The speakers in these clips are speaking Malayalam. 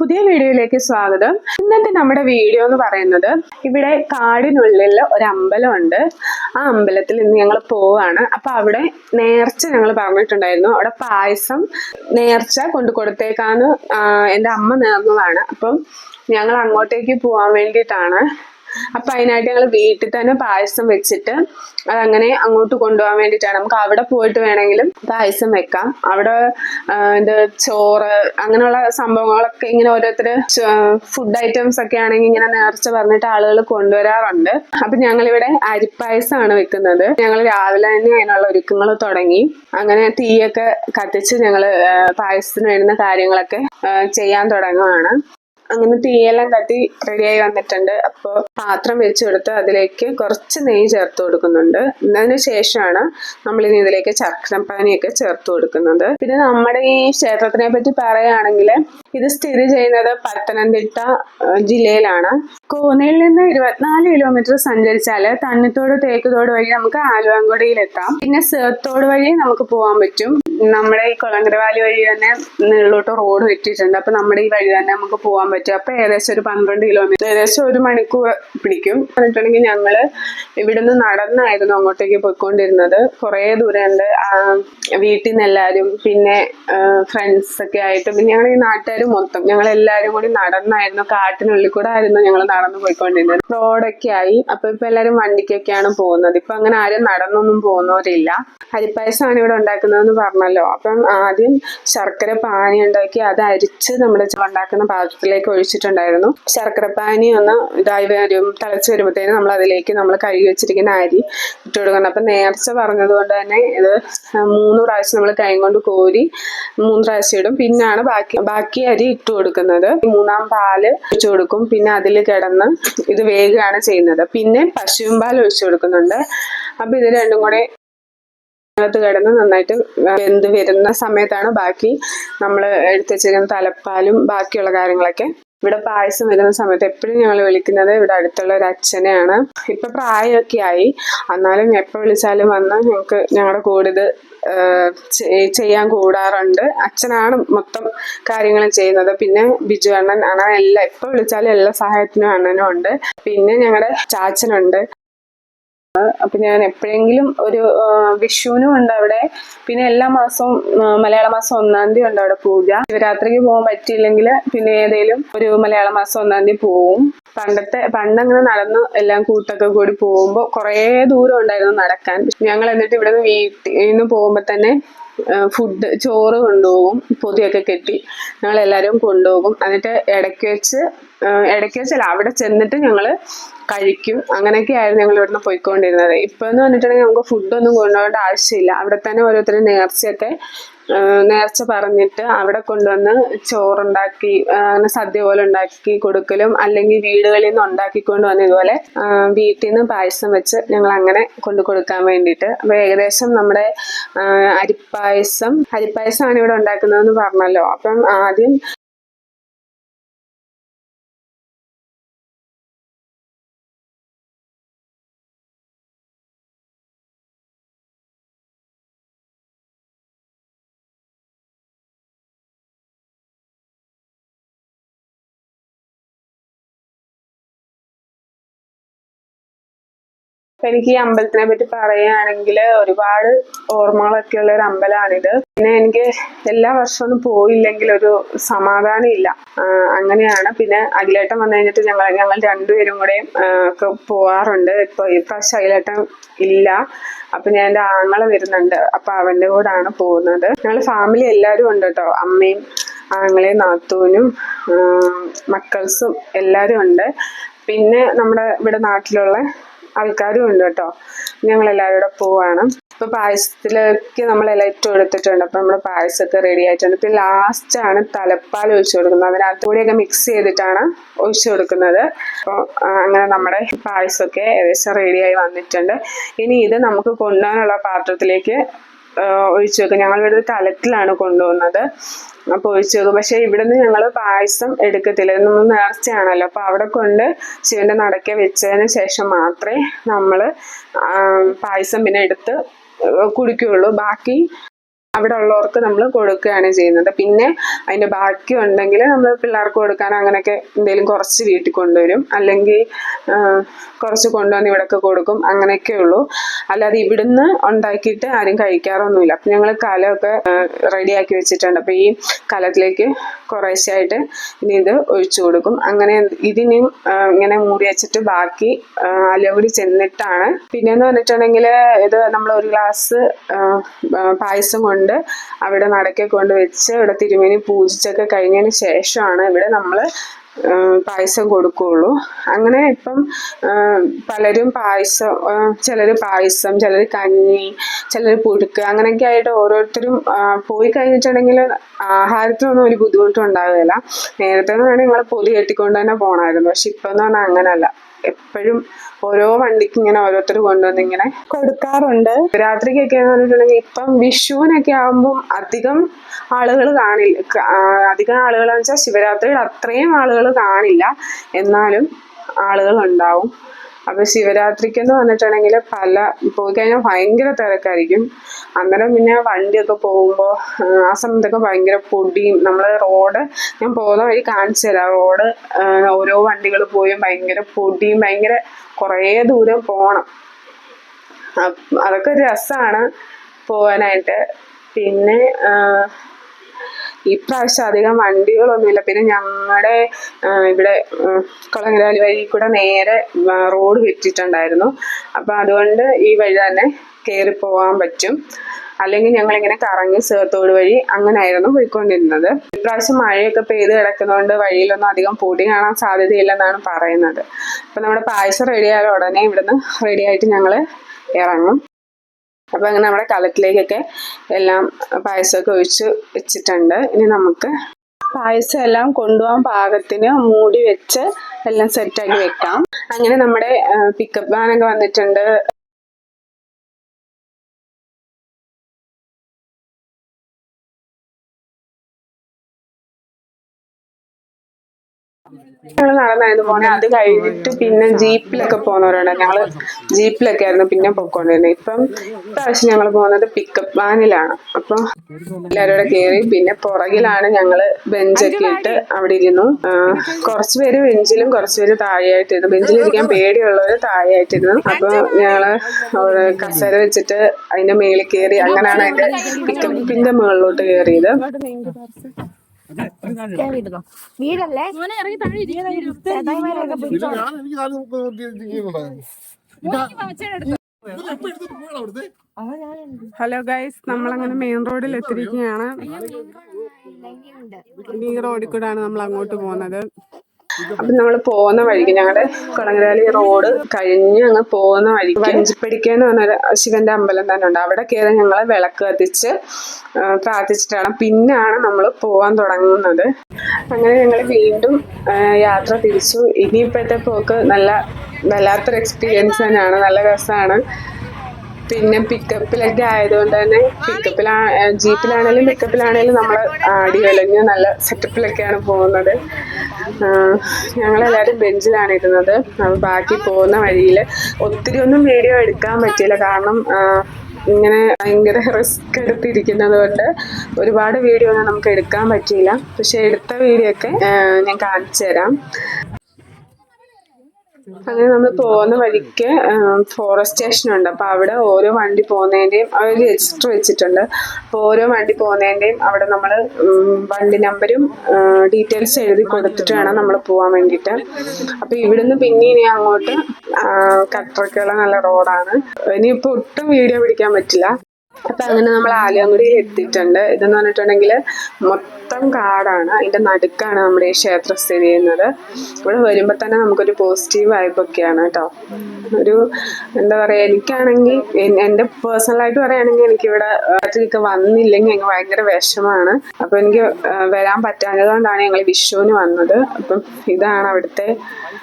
പുതിയ വീഡിയോയിലേക്ക് സ്വാഗതം. ഇന്നത്തെ നമ്മുടെ വീഡിയോ എന്ന് പറയുന്നത് ഇവിടെ കാടിനുള്ളിൽ ഒരു അമ്പലമുണ്ട്. ആ അമ്പലത്തിൽ ഇന്ന് ഞങ്ങൾ പോവാണ്. അപ്പൊ അവിടെ നേർച്ച ഞങ്ങൾ പറഞ്ഞിട്ടുണ്ടായിരുന്നു. അവിടെ പായസം നേർച്ച കൊണ്ടു കൊടുത്തേക്കാന്ന് എന്റെ അമ്മ നേർന്നതാണ്. അപ്പം ഞങ്ങൾ അങ്ങോട്ടേക്ക് പോവാൻ വേണ്ടിയിട്ടാണ്. അപ്പൊ അതിനായിട്ട് ഞങ്ങൾ വീട്ടിൽ തന്നെ പായസം വെച്ചിട്ട് അതങ്ങനെ അങ്ങോട്ട് കൊണ്ടുപോകാൻ വേണ്ടിയിട്ടാണ്. നമുക്ക് അവിടെ പോയിട്ട് വേണമെങ്കിലും പായസം വെക്കാം. അവിടെ ഇത് ചോറ് അങ്ങനെയുള്ള സംഭവങ്ങളൊക്കെ ഇങ്ങനെ ഓരോരുത്തർ ഫുഡ് ഐറ്റംസ് ഒക്കെ ആണെങ്കിൽ ഇങ്ങനെ നേർച്ച പറഞ്ഞിട്ട് ആളുകൾ കൊണ്ടുവരാറുണ്ട്. അപ്പൊ ഞങ്ങളിവിടെ അരിപ്പായസമാണ് വെക്കുന്നത്. ഞങ്ങൾ രാവിലെ തന്നെ അതിനുള്ള ഒരുക്കങ്ങൾ തുടങ്ങി. അങ്ങനെ തീയൊക്കെ കത്തിച്ച് ഞങ്ങൾ പായസത്തിന് വേണ്ടുന്ന കാര്യങ്ങളൊക്കെ ചെയ്യാൻ തുടങ്ങുകയാണ് അങ്ങനെ തീയെല്ലാം കത്തി റെഡിയായി വന്നിട്ടുണ്ട്. അപ്പോൾ പാത്രം വെച്ച് കൊടുത്ത് അതിലേക്ക് കുറച്ച് നെയ്യ് ചേർത്ത് കൊടുക്കുന്നുണ്ട്. അതിന് ശേഷമാണ് നമ്മൾ ഇനി ഇതിലേക്ക് ചക്രപ്പാനിയൊക്കെ ചേർത്ത് കൊടുക്കുന്നത്. പിന്നെ നമ്മുടെ ഈ ക്ഷേത്രത്തിനെ പറ്റി പറയുകയാണെങ്കിൽ ഇത് സ്ഥിതി ചെയ്യുന്നത് പത്തനംതിട്ട ജില്ലയിലാണ്. കോന്നയിൽ നിന്ന് ഇരുപത്തിനാല് കിലോമീറ്റർ സഞ്ചരിച്ചാൽ തണ്ണിത്തോട് തേക്കുതോട് വഴി നമുക്ക് ആലുവാങ്കുടിയിലെത്താം പിന്നെ സേത്തോട് വഴി നമുക്ക് പോകാൻ പറ്റും. നമ്മുടെ ഈ കൊളങ്കര വാലി വഴി തന്നെ നീളോട്ട് റോഡ് വെട്ടിയിട്ടുണ്ട്. അപ്പൊ നമ്മുടെ ഈ വഴി തന്നെ നമുക്ക് പോകാൻ പറ്റും. അപ്പൊ ഏകദേശം ഒരു പന്ത്രണ്ട് കിലോമീറ്റർ ഏകദേശം ഒരു മണിക്കൂർ പിടിക്കും. പറഞ്ഞിട്ടുണ്ടെങ്കിൽ ഞങ്ങൾ ഇവിടുന്ന് നടന്നായിരുന്നു അങ്ങോട്ടേക്ക് പോയിക്കൊണ്ടിരുന്നത്. കുറേ ദൂരമുണ്ട്. വീട്ടിൽ നിന്ന് എല്ലാവരും പിന്നെ ഫ്രണ്ട്സ് ഒക്കെ ആയിട്ട്. പിന്നെ ഞങ്ങൾ ഈ നാട്ടുകാർ മൊത്തം ഞങ്ങൾ എല്ലാവരും കൂടി നടന്നായിരുന്നു. കാട്ടിനുള്ളിൽ കൂടെ ആയിരുന്നു ഞങ്ങൾ നടന്നു പോയിക്കൊണ്ടിരുന്നത്. റോഡൊക്കെ ആയി. അപ്പൊ ഇപ്പൊ എല്ലാരും വണ്ടിക്കൊക്കെയാണ് പോകുന്നത്. ഇപ്പൊ അങ്ങനെ ആരും നടന്നൊന്നും പോകുന്നവരില്ല. അരിപ്പായസമാണ് ഇവിടെ ഉണ്ടാക്കുന്നതെന്ന് പറഞ്ഞല്ലോ. അപ്പം ആദ്യം ശർക്കര പാനി ഉണ്ടാക്കി അത് അരിച്ച് നമ്മുടെ ഉണ്ടാക്കുന്ന പാത്രത്തിലേക്ക് ഒഴിച്ചിട്ടുണ്ടായിരുന്നു. ശർക്കര പാനി ഒന്ന് ഇതായി വരും തിളച്ച് വരുമ്പോഴത്തേനും നമ്മൾ അതിലേക്ക് നമ്മൾ കഴുകി വെച്ചിരിക്കുന്ന അരി ഇട്ട് കൊടുക്കണം. അപ്പം നേർച്ച പറഞ്ഞത് കൊണ്ട് തന്നെ ഇത് മൂന്ന് പ്രാവശ്യം നമ്മൾ കൈ കൊണ്ട് കോരി മൂന്ന് പ്രാവശ്യം ഇടും. പിന്നാണ് ബാക്കി ബാക്കി അരി ഇട്ട് കൊടുക്കുന്നത്. മൂന്നാം പാൽ ഒഴിച്ചു കൊടുക്കും. പിന്നെ അതിൽ കിടന്ന് ഇത് വേഗമാണ് ചെയ്യുന്നത്. പിന്നെ പശുവും പാൽ ഒഴിച്ചു കൊടുക്കുന്നുണ്ട്. അപ്പൊ ഇത് രണ്ടും കൂടെ അകത്ത് കിടന്ന് നന്നായിട്ട് വെന്ത് വരുന്ന സമയത്താണ് ബാക്കി നമ്മൾ എടുത്തു വെച്ചിരിക്കുന്ന തലപ്പാലും ബാക്കിയുള്ള കാര്യങ്ങളൊക്കെ ഇവിടെ പായസം വരുന്ന സമയത്ത് എപ്പോഴും ഞങ്ങൾ വിളിക്കുന്നത് ഇവിടെ അടുത്തുള്ള ഒരു അച്ഛനെയാണ്. ഇപ്പൊ പ്രായമൊക്കെ ആയി. എന്നാലും എപ്പോൾ വിളിച്ചാലും വന്ന് ഞങ്ങൾക്ക് ഞങ്ങളുടെ കൂടെ ചെയ്യാൻ കൂടാറുണ്ട്. അച്ഛനാണ് മൊത്തം കാര്യങ്ങളും ചെയ്യുന്നത്. പിന്നെ ബിജു അണ്ണൻ അണ്ണൻ എല്ലാം എപ്പോൾ വിളിച്ചാലും എല്ലാ സഹായത്തിനും അണ്ണനും ഉണ്ട്. പിന്നെ ഞങ്ങളുടെ ചാച്ചനുണ്ട്. അപ്പൊ ഞാൻ എപ്പോഴെങ്കിലും ഒരു വിഷുവിനും ഉണ്ട് അവിടെ. പിന്നെ എല്ലാ മാസവും മലയാള മാസം ഒന്നാം തീയതി ഉണ്ട് അവിടെ പൂജ. ശിവരാത്രിക്ക് പോകാൻ പറ്റിയില്ലെങ്കിൽ പിന്നെ ഏതെങ്കിലും ഒരു മലയാള മാസം ഒന്നാം തീയതി പോവും. പണ്ടത്തെ പണ്ടങ്ങനെ നടന്നു എല്ലാം കൂട്ടൊക്കെ കൂടി പോകുമ്പോൾ കുറേ ദൂരം ഉണ്ടായിരുന്നു നടക്കാൻ. ഞങ്ങൾ എന്നിട്ട് ഇവിടെ നിന്ന് വീട്ടിൽ നിന്ന് പോകുമ്പോൾ തന്നെ ഫുഡ് ചോറ് കൊണ്ടുപോകും പൊതിയൊക്കെ കെട്ടി ഞങ്ങൾ എല്ലാവരും കൊണ്ടുപോകും. എന്നിട്ട് ഇടയ്ക്ക് വെച്ച് ഇടയ്ക്ക് വെച്ചല്ല അവിടെ ചെന്നിട്ട് ഞങ്ങൾ കഴിക്കും. അങ്ങനെയൊക്കെ ആയിരുന്നു ഞങ്ങൾ ഇവിടുന്ന് പോയിക്കൊണ്ടിരുന്നത്. ഇപ്പം എന്ന് പറഞ്ഞിട്ടുണ്ടെങ്കിൽ നമുക്ക് ഫുഡൊന്നും കൊണ്ടുപോകേണ്ട ആവശ്യമില്ല. അവിടെ തന്നെ ഓരോരുത്തരും നേർച്ചയൊക്കെ നേർച്ച പറഞ്ഞിട്ട് അവിടെ കൊണ്ടുവന്ന് ചോറുണ്ടാക്കി അങ്ങനെ സദ്യ പോലെ ഉണ്ടാക്കി കൊടുക്കലും അല്ലെങ്കിൽ വീടുകളിൽ നിന്ന് ഉണ്ടാക്കിക്കൊണ്ട് വന്ന ഇതുപോലെ വീട്ടിൽ നിന്ന് പായസം വെച്ച് ഞങ്ങൾ അങ്ങനെ കൊണ്ടു കൊടുക്കാൻ വേണ്ടിയിട്ട്. അപ്പൊ ഏകദേശം നമ്മുടെ അരിപ്പായസം അരിപ്പായസമാണ് ഇവിടെ ഉണ്ടാക്കുന്നതെന്ന് പറഞ്ഞല്ലോ. അപ്പം ആദ്യം എനിക്ക് ഈ അമ്പലത്തിനെ പറ്റി പറയുകയാണെങ്കിൽ ഒരുപാട് ഓർമ്മകളൊക്കെ ഉള്ള ഒരു അമ്പലമാണിത്. പിന്നെ എനിക്ക് എല്ലാ വർഷവും പോയില്ലെങ്കിൽ ഒരു സമാധാനം ഇല്ല. അങ്ങനെയാണ്. പിന്നെ അഖിലേട്ടൻ വന്നു കഴിഞ്ഞിട്ട് ഞങ്ങൾ ഞങ്ങൾ രണ്ടുപേരും കൂടെ ഒക്കെ പോവാറുണ്ട്. ഇപ്പൊ ഈ പ്രാവശ്യം അഖിലേട്ടൻ ഇല്ല. അപ്പൊ ഞാൻ എന്റെ ആങ്ങളെ വരുന്നുണ്ട്. അപ്പൊ അവന്റെ കൂടാണ് പോകുന്നത്. ഞങ്ങൾ ഫാമിലി എല്ലാവരും ഉണ്ട് കേട്ടോ. അമ്മയും ആങ്ങളെയും നാത്തൂനും മക്കൾസും എല്ലാവരും ഉണ്ട്. പിന്നെ നമ്മുടെ ഇവിടെ നാട്ടിലുള്ള ആൾക്കാരും ഉണ്ട് കേട്ടോ. ഞങ്ങൾ എല്ലാവരും കൂടെ പോവാണ്. ഇപ്പൊ പായസത്തിലേക്ക് നമ്മൾ ഇലയിട്ട് കൊടുത്തിട്ടുണ്ട്. അപ്പൊ നമ്മുടെ പായസമൊക്കെ റെഡി ആയിട്ടുണ്ട്. പിന്നെ ലാസ്റ്റ് ആണ് തലപ്പാൽ ഒഴിച്ചു കൊടുക്കുന്നത്. അതിനകത്ത് കൂടിയൊക്കെ മിക്സ് ചെയ്തിട്ടാണ് ഒഴിച്ചു കൊടുക്കുന്നത്. അപ്പോൾ അങ്ങനെ നമ്മുടെ പായസമൊക്കെ ഏകദേശം റെഡിയായി വന്നിട്ടുണ്ട്. ഇനി ഇത് നമുക്ക് കൊണ്ടുപോകാനുള്ള പാത്രത്തിലേക്ക് ഒഴിച്ചു വെക്കും. ഞങ്ങൾ ഇവിടെ ഒരു തലത്തിലാണ് കൊണ്ടുപോകുന്നത്. അപ്പോൾ ഒഴിച്ചു വെക്കും. പക്ഷേ ഇവിടുന്ന് ഞങ്ങൾ പായസം എടുക്കത്തില്ല. ഇതൊന്നും നേർച്ചയാണല്ലോ. അപ്പോൾ അവിടെ കൊണ്ട് ശിവന്റെ നടക്കെ വെച്ചതിന് ശേഷം മാത്രമേ നമ്മൾ പായസം പിന്നെ എടുത്ത് കുടിക്കുകയുള്ളൂ. ബാക്കി അവിടെ ഉള്ളവർക്ക് നമ്മൾ കൊടുക്കുകയാണ് ചെയ്യുന്നത്. പിന്നെ അതിന്റെ ബാക്കി ഉണ്ടെങ്കിൽ നമ്മൾ പിള്ളേർക്ക് കൊടുക്കാൻ അങ്ങനെയൊക്കെ എന്തെങ്കിലും കുറച്ച് വീട്ടിൽ കൊണ്ടുവരും. അല്ലെങ്കിൽ കുറച്ച് കൊണ്ടുവന്ന് ഇവിടെയൊക്കെ കൊടുക്കും. അങ്ങനെയൊക്കെ ഉള്ളൂ. അല്ലാതെ ഇവിടുന്ന് ഉണ്ടാക്കിയിട്ട് ആരും കഴിക്കാറൊന്നുമില്ല. അപ്പം ഞങ്ങൾ കലമൊക്കെ റെഡിയാക്കി വെച്ചിട്ടുണ്ട്. അപ്പം ഈ കലത്തിലേക്ക് കുറേശ്ശായിട്ട് ഇനി ഇത് ഒഴിച്ചു കൊടുക്കും. അങ്ങനെ ഇതിന് ഇങ്ങനെ മൂടി വെച്ചിട്ട് ബാക്കി ആ, ചെന്നിട്ടാണ്. പിന്നെന്ന് പറഞ്ഞിട്ടുണ്ടെങ്കിൽ ഇത് നമ്മൾ ഒരു ഗ്ലാസ് പായസം കൊണ്ട് അവിടെ നടക്കെ കൊണ്ട് വെച്ച് ഇവിടെ തിരുമേനി പൂജിച്ചൊക്കെ കഴിഞ്ഞതിന് ശേഷമാണ് ഇവിടെ നമ്മൾ പായസം കൊടുക്കുകയുള്ളൂ. അങ്ങനെ ഇപ്പം പലരും പായസം ചിലർ പായസം ചിലർ കഞ്ഞി ചിലർ പുഴുക്ക് അങ്ങനെയൊക്കെ ആയിട്ട് ഓരോരുത്തരും പോയി കഴിഞ്ഞിട്ടുണ്ടെങ്കിൽ ആഹാരത്തിനൊന്നും ഒരു ബുദ്ധിമുട്ടും ഉണ്ടാവുകയില്ല നേരത്തെ എന്ന് പറഞ്ഞാൽ നിങ്ങൾ പൊതി കെട്ടിക്കൊണ്ട് തന്നെ പോകണമായിരുന്നു പക്ഷെ ഇപ്പം എന്ന് പറഞ്ഞാൽ അങ്ങനല്ല. എപ്പോഴും ഓരോ വണ്ടിക്ക് ഇങ്ങനെ ഓരോരുത്തർ കൊണ്ടുവന്ന് ഇങ്ങനെ കൊടുക്കാറുണ്ട്. രാത്രിക്കൊക്കെ എന്ന് പറഞ്ഞിട്ടുണ്ടെങ്കിൽ ഇപ്പം വിഷുവിനൊക്കെ ആകുമ്പം അധികം ആളുകൾ കാണില്ല അധികം ആളുകളാന്ന് വെച്ചാൽ ശിവരാത്രിയിൽ അത്രയും ആളുകൾ കാണില്ല. എന്നാലും ആളുകൾ ഉണ്ടാവും അപ്പൊ ശിവരാത്രിക്ക് എന്ന് പറഞ്ഞിട്ടുണ്ടെങ്കിൽ പല പോയി കഴിഞ്ഞാൽ ഭയങ്കര തിരക്കായിരിക്കും. അന്നേരം പിന്നെ വണ്ടിയൊക്കെ പോകുമ്പോൾ ആ സമയത്തൊക്കെ ഭയങ്കര പൊടിയും. നമ്മൾ റോഡ് ഞാൻ പോകുന്ന വഴി കാണിച്ചു തരാം. റോഡ് ഓരോ വണ്ടികൾ പോയും ഭയങ്കര പൊടിയും ഭയങ്കര കുറേ ദൂരം പോകണം അതൊക്കെ ഒരു രസമാണ് പോകാനായിട്ട് പിന്നെ ഇപ്രാവശ്യം അധികം വണ്ടികളൊന്നുമില്ല. പിന്നെ ഞങ്ങളുടെ ഇവിടെ കുളങ്ങരാലി വഴി കൂടെ നേരെ റോഡ് വെച്ചിട്ടുണ്ടായിരുന്നു അപ്പൊ അതുകൊണ്ട് ഈ വഴി തന്നെ കയറി പോകാൻ പറ്റും. അല്ലെങ്കിൽ ഞങ്ങൾ ഇങ്ങനെ കറങ്ങി സേർത്തോട് വഴി അങ്ങനെയായിരുന്നു പോയിക്കൊണ്ടിരുന്നത്. ഇപ്രാവശ്യം മഴയൊക്കെ പെയ്ത് കിടക്കുന്നതുകൊണ്ട് വഴിയിലൊന്നും അധികം പൊടി കാണാൻ സാധ്യതയില്ലെന്നാണ് പറയുന്നത്. അപ്പൊ നമ്മുടെ പായസം റെഡിയായ ഉടനെ ഇവിടുന്ന് റെഡിയായിട്ട് ഞങ്ങൾ ഇറങ്ങും. അപ്പൊ അങ്ങനെ നമ്മുടെ കലത്തിലേക്കൊക്കെ എല്ലാം പായസമൊക്കെ ഒഴിച്ച് വെച്ചിട്ടുണ്ട്. ഇനി നമുക്ക് പായസം എല്ലാം കൊണ്ടുപോകാൻ പാകത്തിന് മൂടി വെച്ച് എല്ലാം സെറ്റാക്കി വെക്കാം. അങ്ങനെ നമ്മുടെ പിക്കപ്പ് വാനൊക്കെ വന്നിട്ടുണ്ട്. ഞങ്ങൾ നടന്നായിരുന്നു പോണേ അത് കഴിഞ്ഞിട്ട് പിന്നെ ജീപ്പിലൊക്കെ പോകുന്നവരാണ്. ഞങ്ങൾ ജീപ്പിലൊക്കെ ആയിരുന്നു പിന്നെ പൊക്കോണ്ടിരുന്നത് ഇപ്പം ഇപ്രാവശ്യം ഞങ്ങൾ പോകുന്നത് പിക്കപ്പ് വാനിലാണ്. അപ്പൊ എല്ലാവരും കൂടെ കയറി പിന്നെ പുറകിലാണ് ഞങ്ങൾ ബെഞ്ചൊക്കെ ഇട്ട് അവിടെ ഇരുന്നു. കുറച്ചുപേര് കുറച്ച് പേര് ബെഞ്ചിലും കുറച്ച് പേര് താഴെയായിട്ടിരുന്നു. ബെഞ്ചിലിരിക്കാൻ പേടിയുള്ളവര് താഴെയായിട്ടിരുന്നു. അപ്പൊ ഞങ്ങൾ കസേര വെച്ചിട്ട് അതിന്റെ മേളിൽ കയറി അങ്ങനെയാണ് അതിന്റെ പിക്കപ്പിന്റെ മുകളിലോട്ട് കയറിയത്? വീടല്ലേ? ഹലോ ഗൈസ് നമ്മളങ്ങനെ മെയിൻ റോഡിൽ എത്തിയിരിക്കുകയാണ്. ഈ റോഡിൽ കൂടാണ് നമ്മൾ അങ്ങോട്ട് പോകുന്നത്. അപ്പൊ നമ്മൾ പോകുന്ന വഴിക്ക് ഞങ്ങളുടെ കുളങ്ങരാലി റോഡ് കഴിഞ്ഞ് അങ്ങ് പോകുന്ന വഴിക്ക് വഞ്ചിപ്പടിക്ക എന്ന് പറഞ്ഞൊരു ശിവന്റെ അമ്പലം തന്നെ ഉണ്ട്. അവിടെ കയറി ഞങ്ങൾ വിളക്ക് കത്തിച്ച് പ്രാർത്ഥിച്ചിട്ടാണ്. പിന്നാണ് നമ്മൾ പോവാൻ തുടങ്ങുന്നത്. അങ്ങനെ ഞങ്ങൾ വീണ്ടും യാത്ര തിരിച്ചു. ഇനിയിപ്പോഴത്തെ പോക്ക് നല്ല വല്ലാത്തൊരു എക്സ്പീരിയൻസ് തന്നെയാണ്. നല്ല രസമാണ് പിന്നെ പിക്കപ്പിലൊക്കെ ആയതുകൊണ്ട് തന്നെ പിക്കപ്പിലാ ജീപ്പിലാണേലും പിക്കപ്പിലാണേലും നമ്മൾ ആടി വിളഞ്ഞ് നല്ല സെറ്റപ്പിലൊക്കെയാണ് പോകുന്നത്. ഞങ്ങളെല്ലാവരും ബെഞ്ചിലാണ് ഇരുന്നത്. ബാക്കി പോകുന്ന വഴിയിൽ ഒത്തിരി ഒന്നും വീഡിയോ എടുക്കാൻ പറ്റിയില്ല. കാരണം ഇങ്ങനെ ഭയങ്കര റിസ്ക് എടുത്തിരിക്കുന്നത് കൊണ്ട് ഒരുപാട് വീഡിയോ ഒന്നും നമുക്ക് എടുക്കാൻ പറ്റിയില്ല. പക്ഷെ എടുത്ത വീഡിയോ ഒക്കെ ഞാൻ കാണിച്ചു തരാം അങ്ങനെ നമ്മൾ പോകുന്ന വഴിക്ക് ഫോറസ്റ്റ് സ്റ്റേഷൻ ഉണ്ട്. അപ്പൊ അവിടെ ഓരോ വണ്ടി പോകുന്നതിന്റെയും അവർ രജിസ്റ്റർ വെച്ചിട്ടുണ്ട്. അപ്പൊ ഓരോ വണ്ടി പോകുന്നതിന്റെയും അവിടെ നമ്മൾ വണ്ടി നമ്പരും ഡീറ്റെയിൽസ് എഴുതി കൊടുത്തിട്ട് വേണം നമ്മൾ പോവാൻ വേണ്ടിയിട്ട്. അപ്പൊ ഇവിടുന്ന് പിന്നെ ഇനി അങ്ങോട്ട് കട്ടറക്കുള്ള നല്ല റോഡാണ് ഇനിയിപ്പോ ഒട്ടും വീഡിയോ പിടിക്കാൻ പറ്റില്ല. അപ്പൊ അങ്ങനെ നമ്മൾ ആലിയാങ്കുടിയിൽ എത്തിയിട്ടുണ്ട്. ഇതെന്ന് പറഞ്ഞിട്ടുണ്ടെങ്കിൽ മൊത്തം കാടാണ്. അതിന്റെ നടുക്കാണ് നമ്മുടെ ഈ ക്ഷേത്രം സ്ഥിതി ചെയ്യുന്നത്. ഇവിടെ വരുമ്പോൾ തന്നെ നമുക്കൊരു പോസിറ്റീവ് വൈബ് വൈബൊക്കെയാണ് കേട്ടോ. ഒരു എന്താ പറയാ എനിക്കാണെങ്കിൽ എന്റെ പേഴ്സണൽ ആയിട്ട് പറയുകയാണെങ്കിൽ എനിക്ക് ഇവിടെ ഒക്കെ വന്നില്ലെങ്കിൽ എനിക്ക് ഭയങ്കര വിഷമാണ് അപ്പൊ എനിക്ക് വരാൻ പറ്റാഞ്ഞതുകൊണ്ടാണ് ഞങ്ങൾ വിഷുവിന് വന്നത്. അപ്പം ഇതാണ് അവിടുത്തെ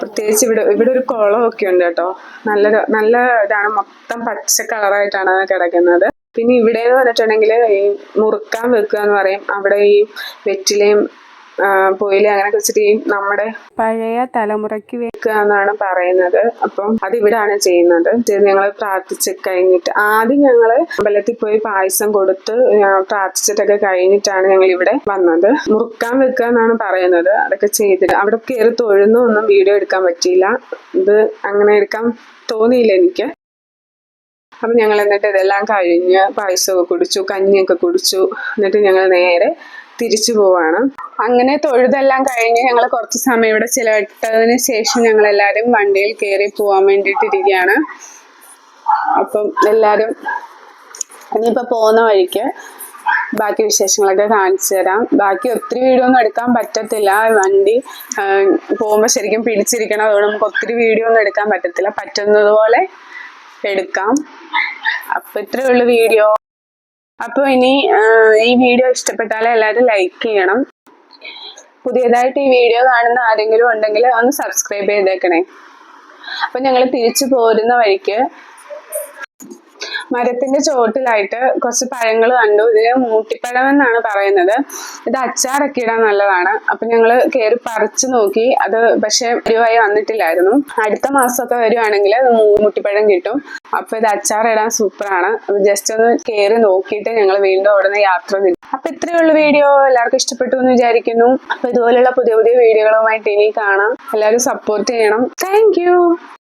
പ്രത്യേകിച്ച് ഇവിടെ ഇവിടെ ഒരു കുളമൊക്കെ ഉണ്ട് കേട്ടോ. നല്ല നല്ല ഇതാണ്. മൊത്തം പച്ച കളറായിട്ടാണ് കിടക്കുന്നത്. പിന്നെ ഇവിടെ എന്ന് പറഞ്ഞിട്ടുണ്ടെങ്കിൽ ഈ മുറുക്കാൻ വെക്കുക എന്ന് പറയും. അവിടെ ഈ വെറ്റിലയും പുയിൽ അങ്ങനെ വെച്ചിട്ട് ഈ നമ്മുടെ പഴയ തലമുറയ്ക്ക് വെക്കുക എന്നാണ് പറയുന്നത്. അപ്പം അത് ഇവിടാണ് ചെയ്യുന്നത് ഞങ്ങൾ പ്രാർത്ഥിച്ച് കഴിഞ്ഞിട്ട് ആദ്യം ഞങ്ങൾ അമ്പലത്തിൽ പോയി പായസം കൊടുത്ത് പ്രാർത്ഥിച്ചിട്ടൊക്കെ കഴിഞ്ഞിട്ടാണ് ഞങ്ങൾ ഇവിടെ വന്നത്. മുറുക്കാൻ വെക്കുക എന്നാണ് പറയുന്നത്. അതൊക്കെ ചെയ്തിട്ട് അവിടെ കയറി തൊഴുന്നൊന്നും വീഡിയോ എടുക്കാൻ പറ്റിയില്ല. ഇത് അങ്ങനെ എടുക്കാൻ തോന്നിയില്ല എനിക്ക്. അപ്പം ഞങ്ങൾ എന്നിട്ട് ഇതെല്ലാം കഴിഞ്ഞ് പായസമൊക്കെ കുടിച്ചു കഞ്ഞിയൊക്കെ കുടിച്ചു. എന്നിട്ട് ഞങ്ങൾ നേരെ തിരിച്ചു പോവാണ്. അങ്ങനെ തൊഴുതെല്ലാം കഴിഞ്ഞ് ഞങ്ങൾ കുറച്ച് സമയം ഇവിടെ ചിലവിട്ടതിന് ശേഷം ഞങ്ങൾ എല്ലാവരും വണ്ടിയിൽ കയറി പോവാൻ വേണ്ടിയിട്ടിരിക്കുകയാണ്. അപ്പം എല്ലാവരും ഇനിയിപ്പോൾ പോകുന്ന വഴിക്ക് ബാക്കി വിശേഷങ്ങളൊക്കെ കാണിച്ചു തരാം. ബാക്കി ഒത്തിരി വീഡിയോ ഒന്നും എടുക്കാൻ പറ്റത്തില്ല. വണ്ടി പോകുമ്പോൾ ശരിക്കും പിടിച്ചിരിക്കണം. അതുകൊണ്ട് നമുക്ക് ഒത്തിരി വീഡിയോ ഒന്നും എടുക്കാൻ പറ്റത്തില്ല. പറ്റുന്നതുപോലെ എടുക്കാം. അപ്പൊ ഇത്രയേ ഉള്ളു വീഡിയോ. അപ്പോൾ ഇനി ഈ വീഡിയോ ഇഷ്ടപ്പെട്ടാൽ എല്ലാവരും ലൈക്ക് ചെയ്യണം. പുതിയതായിട്ട് ഈ വീഡിയോ കാണുന്ന ആരെങ്കിലും ഉണ്ടെങ്കിൽ ഒന്ന് സബ്സ്ക്രൈബ് ചെയ്തേക്കണേ. അപ്പൊ ഞങ്ങൾ തിരിച്ചു പോരുന്ന വഴിക്ക് മരത്തിന്റെ ചോട്ടിലായിട്ട് കുറച്ച് പഴങ്ങൾ കണ്ടു. ഇതിന് മൂട്ടിപ്പഴം എന്നാണ് പറയുന്നത്. ഇത് അച്ചാറൊക്കെ ഇടാൻ നല്ലതാണ്. അപ്പൊ ഞങ്ങൾ കയറി പറിച്ചു നോക്കി. അത് പക്ഷെ വരുവായി വന്നിട്ടില്ലായിരുന്നു. അടുത്ത മാസമൊക്കെ വരുവാണെങ്കിൽ മൂട്ടിപ്പഴം കിട്ടും. അപ്പൊ ഇത് അച്ചാർ ഇടാൻ സൂപ്പറാണ്. ജസ്റ്റ് ഒന്ന് കയറി നോക്കിയിട്ട് ഞങ്ങൾ വീണ്ടും അവിടെ നിന്ന് യാത്ര തിരിച്ചു അപ്പൊ ഇത്രയേ ഉള്ളൂ വീഡിയോ. എല്ലാവർക്കും ഇഷ്ടപ്പെട്ടു എന്ന് വിചാരിക്കുന്നു. അപ്പൊ ഇതുപോലുള്ള പുതിയ പുതിയ വീഡിയോകളുമായിട്ട് ഇനി കാണാം. എല്ലാവരും സപ്പോർട്ട് ചെയ്യണം. താങ്ക്